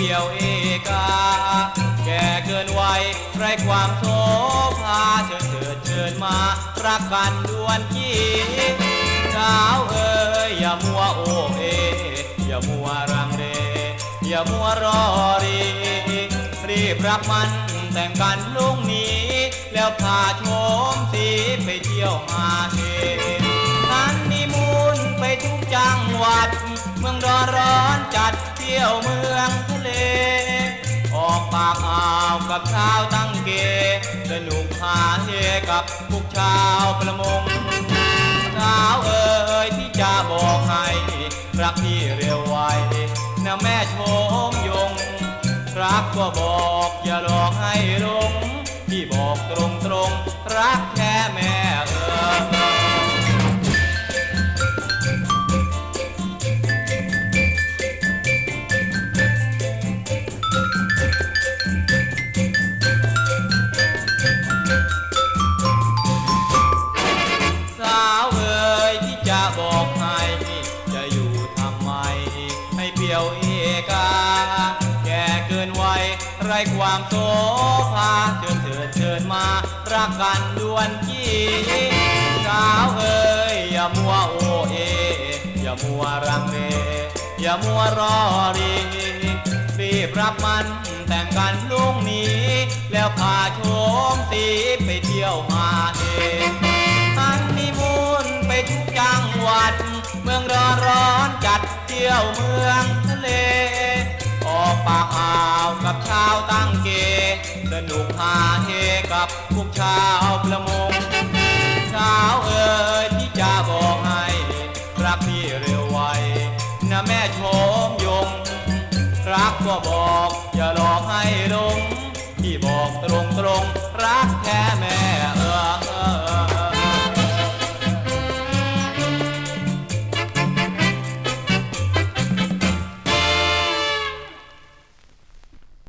เปี่ยวเอกา แก่เกินวัยไรความโสภาเชิญเกิดเชิญมารักกันดวนกี้สาวเอ๋ยอย่ามัวโอเอ อย่ามัวรังเลอย่ามัวรอรี รีบรักมันแต่งกันลุงนี้ แล้วพาชมสีไปเที่ยวมาเททันมีมูลไปทุกจังหวัด เมืองร้อนร้อนจัดเที่ยวเมือง เกสนุกหาเฮกับพวกชาวประมงสาวเอ๋ยที่จะบอกให้ รักพี่เร็วไวนะแม่ชมยง รักก็บอกอย่าหลอกให้หลงพี่บอกตรงตรงๆรักแค่แม่ ยวเอกา แก่เกินวัยไรความโสภาเชิญเถิดเชิญมา รักกันดวนจีสาวเอ๋ยอย่ามัวโอเอ อย่ามัวรังเลอย่ามัวรอรีรีบรับมันแต่งกันพรุ่งนี้ แล้วพาชมสีไปเที่ยวมาเองฮันนีมูนไปทุกจังหวัด เมืองร้อนร้อนจัดเที่ยวเมือง ชาวตั้งเก สนุกหาเฮกับพวกชาวประมง ชาวเอ๋ยที่จะบอกให้รักพี่เร็วไวนะแม่ชมยง รักก็บอกอย่าหลอกให้หลงพี่บอกตรงตรง